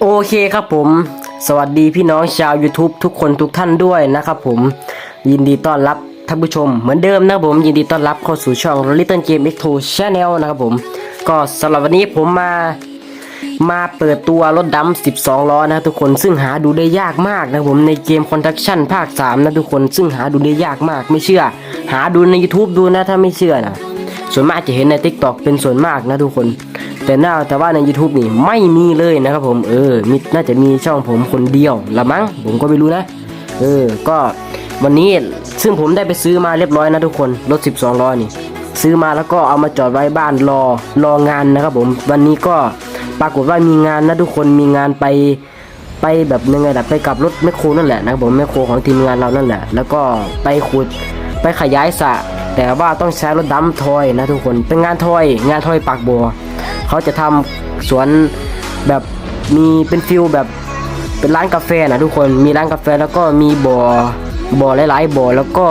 โอเคครับผม สวัสดีพี่น้องชาว YouTube ทุกคนทุกท่านด้วยนะครับผม ยินดีต้อนรับท่านผู้ชมเหมือนเดิมนะครับผมยินดีต้อนรับเข้าสู่ช่อง Little Game X2 Channel นะครับผม ก็สำหรับวันนี้ผมมามาเปิดตัวรถดำ12 ล้อนะทุกคนซึ่งหาดูได้ยากมากนะผมในเกม Construction ภาค 3 นะทุกคนซึ่งหาดูได้ยากมากไม่เชื่อ หาดูใน YouTube ดูนะถ้าไม่เชื่อนะ ส่วนมากจะเห็นใน TikTok เป็นส่วนมากนะทุกคน แต่น่าแต่ว่าใน YouTube นี่ไม่มีเลยนะครับผมเออมีน่าจะมีช่องผมคนเดียวละมั้งผมก็ไม่รู้นะ เออก็วันนี้ซึ่งผมได้ไปซื้อมาเรียบร้อยนะทุกคนรถ 12ล้อนี่ ซื้อมาแล้วก็เอามาจอดไว้บ้านรอรองานนะครับผมวันนี้ก็ปรากฏว่ามีงานนะทุกคนมีงานไปไปแบบยังไงล่ะไปกับรถแมคโครนั่นแหละนะครับผมแมคโครของทีมงานเรานั่นแหละ แล้วก็ไปขุดไปขยายสระ แต่ว่าต้องใช้รถดำทอยนะทุกคนเป็นงานทอย งานทอยปากบัวเขาจะทำสวนแบบมีเป็นฟิลแบบเป็นร้านกาแฟนะทุกคนมีร้านกาแฟแล้วก็มีบ่อบ่อหลายๆบ่อแล้วก็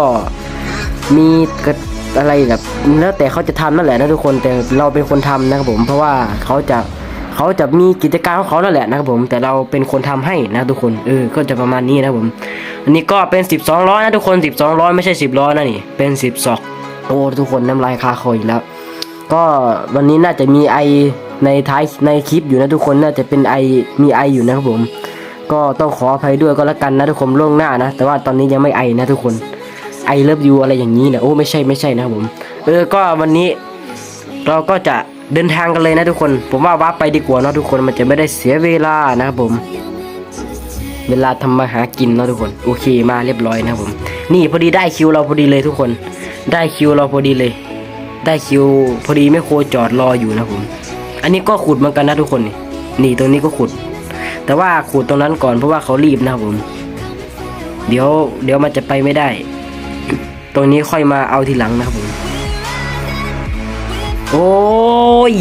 มีกระอะไรแบบแล้วแต่เขาจะทำนั่นแหละนะทุกคนแต่เราเป็นคนทำนะครับผมเพราะว่าเขาจะเขาจะมีกิจการของเขานั่นแหละนะครับผมแต่เราเป็นคนทำให้นะทุกคนเออก็จะประมาณนี้นะผม อันนี้ก็เป็น 12ล้อนะทุกคน 12ล้อไม่ใช่ 10ล้อนะนี่เป็น10ศอก โอ้ทุกคนน้ำลายคาคออีกแล้ว ก็วันนี้น่าจะมีไอในท้ายในคลิปอยู่นะทุกคนน่าจะเป็นไอมีไออยู่นะครับผม ก็ต้องขออภัยด้วยก็แล้วกันนะทุกคนล่วงหน้านะ แต่ว่าตอนนี้ยังไม่ไอนะทุกคนไอเลิฟยูอะไรอย่างนี้นะโอ้ไม่ใช่ไม่ใช่นะครับผม เออก็วันนี้เราก็จะเดินทางกันเลยนะทุกคน ผมว่าวับไปดีกว่าเนาะทุกคนมันจะไม่ได้เสียเวลานะครับผม เวลาทำมาหากินเนาะทุกคน โอเคมาเรียบร้อยนะครับผม นี่พอดีได้คิวเราพอดีเลยทุกคน ได้คิวเราพอดีเลย ได้คิวพอดีไม่โครจอดรออยู่นะผม อันนี้ก็ขุดเหมือนกันนะทุกคนนี่นี่ตรงนี้ก็ขุด แต่ว่าขุดตรงนั้นก่อนเพราะว่าเขารีบนะผม เดี๋ยวเดี๋ยวมันจะไปไม่ได้ ตรงนี้ค่อยมาเอาทีหลังนะครับผม โอ้ย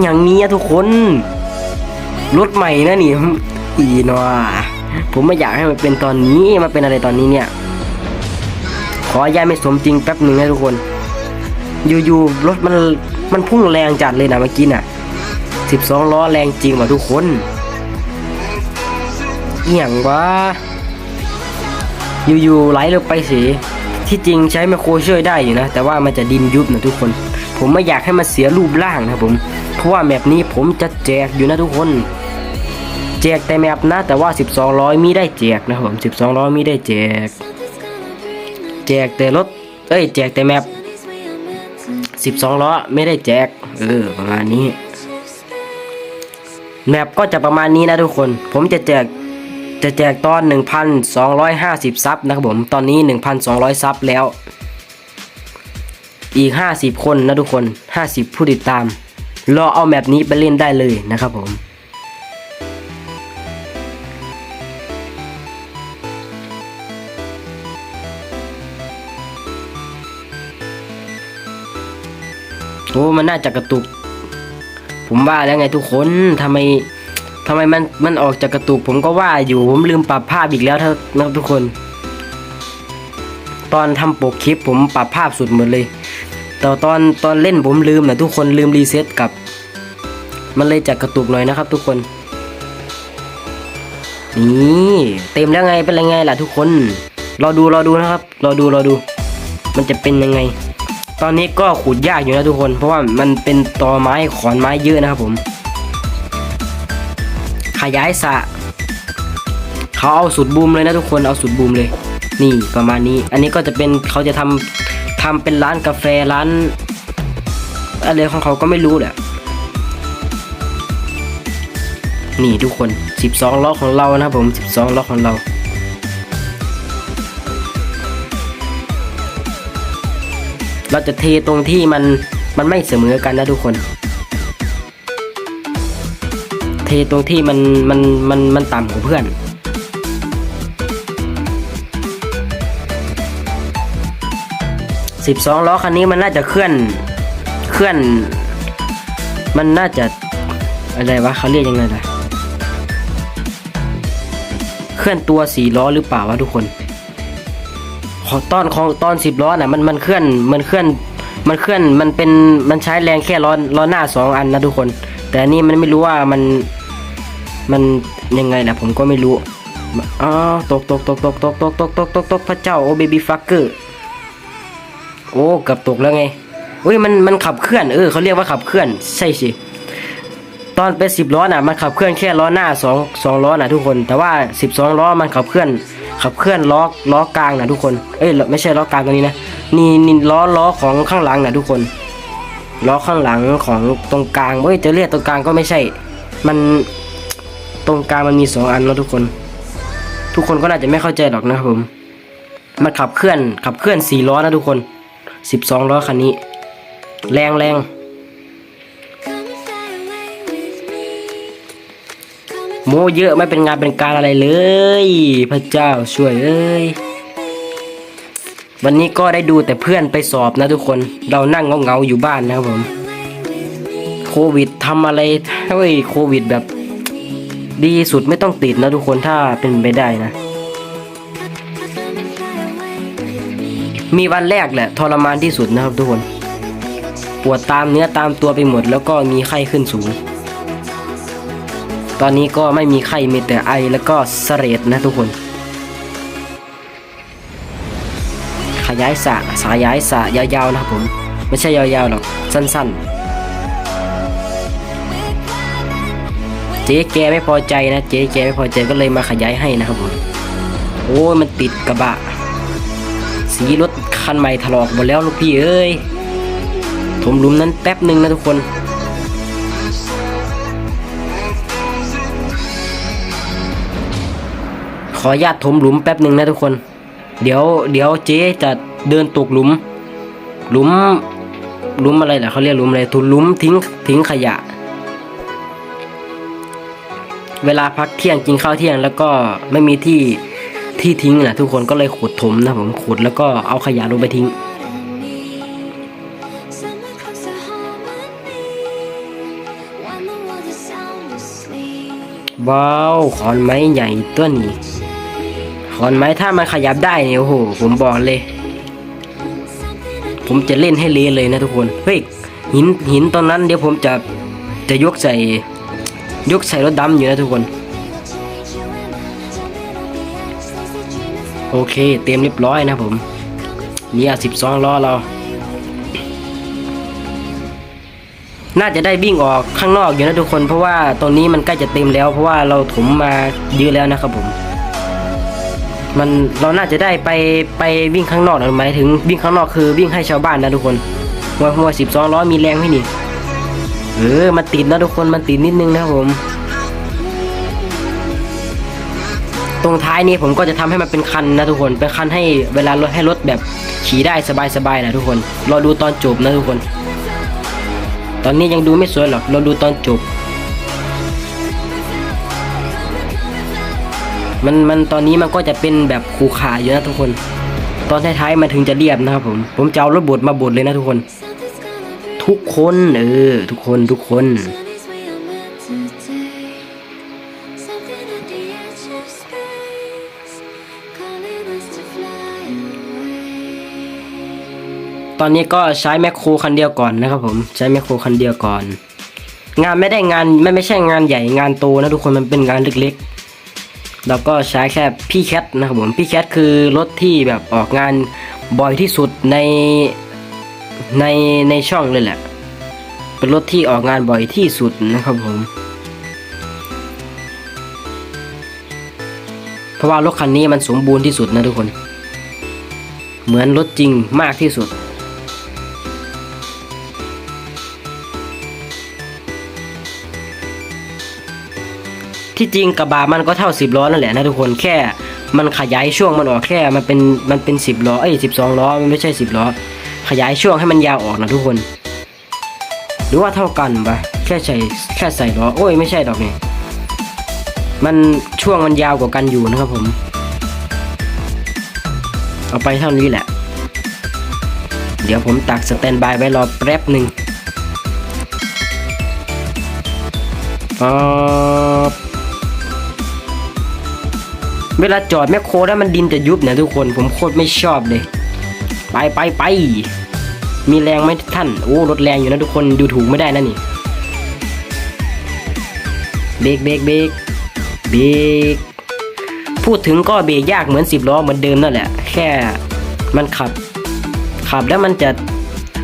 อย่างนี้อะทุกคนรถใหม่นะนี่อีนาะผมไม่อยากให้มันเป็นตอนนี้มาเป็นอะไรตอนนี้เนี่ย อย้ายไม่สมจริงแป๊บหนึ่งนะทุกคน อยู่ๆรถมันมันพุ่งแรงจัดเลยนะเมื่อกี้น่ะสิบสองล้อแรงจริงว่ะทุกคนเอียงวะอยู่ๆไหลลงไปสิที่จริงใช้ไมโครช่วยได้อยู่นะ แต่ว่ามันจะดินยุบนะทุกคน ผมไม่อยากให้มันเสียรูปร่างนะผม เพราะว่าแมปนี้ผมจะแจกอยู่นะทุกคน แจกแต่แมปนะ แต่ว่า 12ร้อยมีได้แจกนะครับผม 12ร้อยมีได้แจก แจกแต่รถ เอ้ย แจกแต่แมป12 ล้อ ไม่ได้แจก เออ ประมาณนี้ แมปก็จะประมาณนี้นะทุกคน ผมจะแจก จะแจกตอน 1,250 ซับนะครับผม ตอนนี้ 1,200 ซับแล้ว อีก 50 คนนะทุกคน 50 ผู้ติดตาม รอเอาแมปนี้ไปเล่นได้เลยนะครับผม โอ้มันน่าจะกระตุก ผมว่าแล้วไงทุกคนทำไมทำไมมันมันออกจากกระตุก ผมก็ว่าอยู่ผมลืมปรับภาพอีกแล้วนะครับทุกคน ตอนทำปกคลิปผมปรับภาพสุดหมดเลย แต่ตอนตอนเล่นผมลืมนะทุกคนลืมรีเซ็ตกลับ มันเลยจะกระตุกหน่อยนะครับ ทุกคนนี่เต็มแล้วไงเป็นยังไงล่ะทุกคนรอดูรอดูนะครับรอดูรอดู มันจะเป็นยังไง ตอนนี้ก็ขุดยากอยู่นะทุกคน เพราะว่ามันเป็นตอไม้ขอนไม้เยอะนะครับผม ขยายสะเขาเอาสุดบูมเลยนะทุกคนเอาสุดบูมเลย นี่ประมาณนี้ อันนี้ก็จะเป็นเขาจะทำทำเป็นร้านกาแฟร้านอะไรของเขาก็ไม่รู้แหละนี่ทุกคน 12 ล้อของเรานะครับผม 12 ล้อของเรา เราจะเทตรงที่มันมันไม่เสมอกันนะทุกคน เทตรงที่มันมันมันมันต่ำกว่าเพื่อน สิบสองล้อคันนี้มันน่าจะเคลื่อนเคลื่อน มันน่าจะอะไรวะเขาเรียกยังไงล่ะเคลื่อนตัวสี่ล้อหรือเปล่าวะทุกคน ตอนของตอนสิบล้อน่ะมันมันเคลื่อนมันเคลื่อนมันเคลื่อนมันเป็นมันใช้แรงแค่ล้อล้อหน้าสองอันนะทุกคน แต่อันนี่มันไม่รู้ว่ามันมันยังไงล่ะผมก็ไม่รู้อ้าวตกตกตกตกตกตกตกตกตกตกพระเจ้าโอเบบี้ฟักเกอร์โอ้เกับตกแล้วไงอุ้ยมันมันขับเคลื่อนเออเขาเรียกว่าขับเคลื่อนใช่สิตอนเป็นสิบล้อน่ะมันขับเคลื่อนแค่ล้อหน้าสองสองล้อน่ะทุกคน แต่ว่าสิบสองล้อมันขับเคลื่อน ขับเคลื่อนล้อล้อกลางนะทุกคน เอ้ยไม่ใช่ล้อกลางตัวนี้นะนี่นี่ล้อล้อของข้างหลังนะทุกคนล้อข้างหลังของตรงกลางเฮ้ยจะเรียกตรงกลางก็ไม่ใช่ มันตรงกลางมันมีสองอันนะทุกคน ทุกคนก็น่าจะไม่เข้าใจหรอกนะครับผมมันขับเคลื่อนขับเคลื่อนสี่ล้อนะทุกคนสิบสองล้อคันนี้ แรงแรง โมเยอะไม่เป็นงานเป็นการอะไรเลย พระเจ้าช่วยเอ้ยวันนี้ก็ได้ดูแต่เพื่อนไปสอบนะทุกคนเรานั่งเงาๆอยู่บ้านนะครับผม โควิดทำอะไรเฮ้ยโควิดแบบ ดีสุดไม่ต้องติดนะทุกคนถ้าเป็นไปได้นะ มีวันแรกแหละทรมานที่สุดนะครับทุกคน ปวดตามเนื้อตามตัวไปหมด แล้วก็มีไข้ขึ้นสูง ตอนนี้ก็ไม่มีไข้มีแต่ไอแล้วก็เสเรดนะทุกคน ขยายสะสายายสะยาวๆนะครับผม ไม่ใช่ยาวๆหรอกสั้นๆ เจ๊แกไม่พอใจนะ เจ๊แกไม่พอใจก็เลยมาขยายให้นะครับผมโอ้ยมันติดกระบะ สีรถคันใหม่ถลอกหมดแล้วลูกพี่เอ้ยถมลุมนั้นแป๊บหนึ่งนะทุกคน ออนุญาตถมหลุมแป๊บหนึ่งนะทุกคน เดี๋ยวเดี๋ยวเจ๊จะเดินตกหลุม หลุมหลุมอะไรล่ะเขาเรียกหลุมอะไรทุนหลุมทิ้งทิ้งขยะ เวลาพักเที่ยงกินข้าวเที่ยงแล้วก็ไม่มีที่ที่ทิ้งนะทุกคนก็เลยขุดถมนะผมขุดแล้วก็เอาขยะลงไปทิ้งว้าวขอนไม้ใหญ่ตัวนี้ ขอนไม้ถ้ามันขยับได้เนี่ยโอ้โหผมบอกเลย ผมจะเล่นให้เละเลยนะทุกคนเฮ้ยหินหินตอนนั้นเดี๋ยวผมจะจะยกใส่ยกใส่รถดำอยู่นะทุกคน โอเคเตรียมเรียบร้อยนะผมเนี่ยสิบสองล้อเรา น่าจะได้วิ่งออกข้างนอกอยู่นะทุกคน เพราะว่าตรงนี้มันใกล้จะเต็มแล้ว เพราะว่าเราถมมาเยอะแล้วนะครับผม มันเราน่าจะได้ไปไปวิ่งข้างนอกนะหมายถึงวิ่งข้างนอกคือวิ่งให้ชาวบ้านนะทุกคนหัวหัวสิบสองล้อยมีแรงไหมนี่เออมันติดนะทุกคนมันติดนิดนึงนะผม ตรงท้ายนี้ผมก็จะทำให้มันเป็นคันนะทุกคนเป็นคันให้เวลารถให้รถแบบขี่ได้สบายๆนะทุกคนรอดูตอนจบนะทุกคน ตอนนี้ยังดูไม่สวยหรอกเราดูตอนจบ มันมันตอนนี้มันก็จะเป็นแบบขูขาอยู่นะทุกคน ตอนท้ายๆมันถึงจะเรียบนะครับผมผมจะเอารถบดมาบดเลยนะทุกคน ทุกคนเออทุกคนทุกคนตอนนี้ก็ใช้แมคโครคันเดียวก่อนนะครับผมใช้แมคโครคันเดียวก่อน งานไม่ได้งานไม่ไม่ใช่งานใหญ่งานโตนะทุกคนมันเป็นงานเล็ก ๆเราก็ใช้แค่พี่แคทนะครับผมพี่แคทคือรถที่แบบออกงานบ่อยที่สุดในในในช่องเลยแหละ เป็นรถที่ออกงานบ่อยที่สุดนะครับผม เพราะว่ารถคันนี้มันสมบูรณ์ที่สุดนะทุกคน เหมือนรถจริงมากที่สุด ที่จริงกระบะมันก็เท่าสิบล้อนั่นแหละนะทุกคนแค่ มันขยายช่วงมันออกแค่มันเป็นมันเป็นสิบล้อเอ้ยสิบสองล้อมันไม่ใช่สิบล้อ ขยายช่วงให้มันยาวออกนะทุกคน หรือว่าเท่ากันปะแค่ใส่แค่ใส่ล้อโอ้ยไม่ใช่ดอกนี่มันช่วงมันยาวกว่ากันอยู่นะครับผม เอาไปเท่านี้แหละ เดี๋ยวผมตักสแตนบายไว้รอแป๊บหนึ่งป๊บ เวลาจอดแมคโครแล้วมันดินจะยุบเนี่ยทุกคนผมโคตรไม่ชอบเลย ไปไปไปมีแรงไหมท่านโอ้รถแรงอยู่นะทุกคนดูถูกไม่ได้นะนี่เบรกเบรกเบรกเบรกพูดถึงก็เบรกยากเหมือนสิบล้อเหมือนเดิมนั่นแหละ แค่มันขับ ขับแล้วมันจะ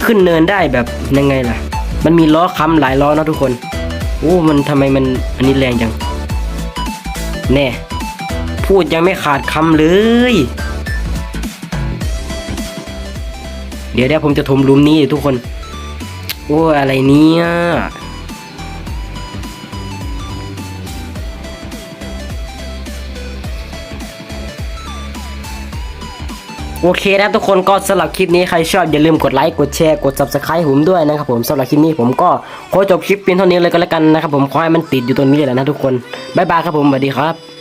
ขึ้นเนินได้แบบยังไงล่ะ มันมีล้อค้ำหลายล้อนะทุกคนโอ้มันทำไมมันอันนี้แรงจังแน่ พูดยังไม่ขาดคำเลย เดี๋ยวเดี๋ยวผมจะถมลุมนี้ทุกคน โอ้ยอะไรเนี่ยโอเคนะทุกคนก็สำหรับคลิปนี้ใครชอบอย่าลืมกดไลค์กดแชร์กด subscribe ผมด้วยนะครับผมสำหรับคลิปนี้ผมก็ขอจบคลิปเพียงเท่านี้เลยก็แล้วกันนะครับผมขอให้มันติดอยู่ตรงนี้แหละนะทุกคนบ๊ายบายครับผมสวัสดีครับ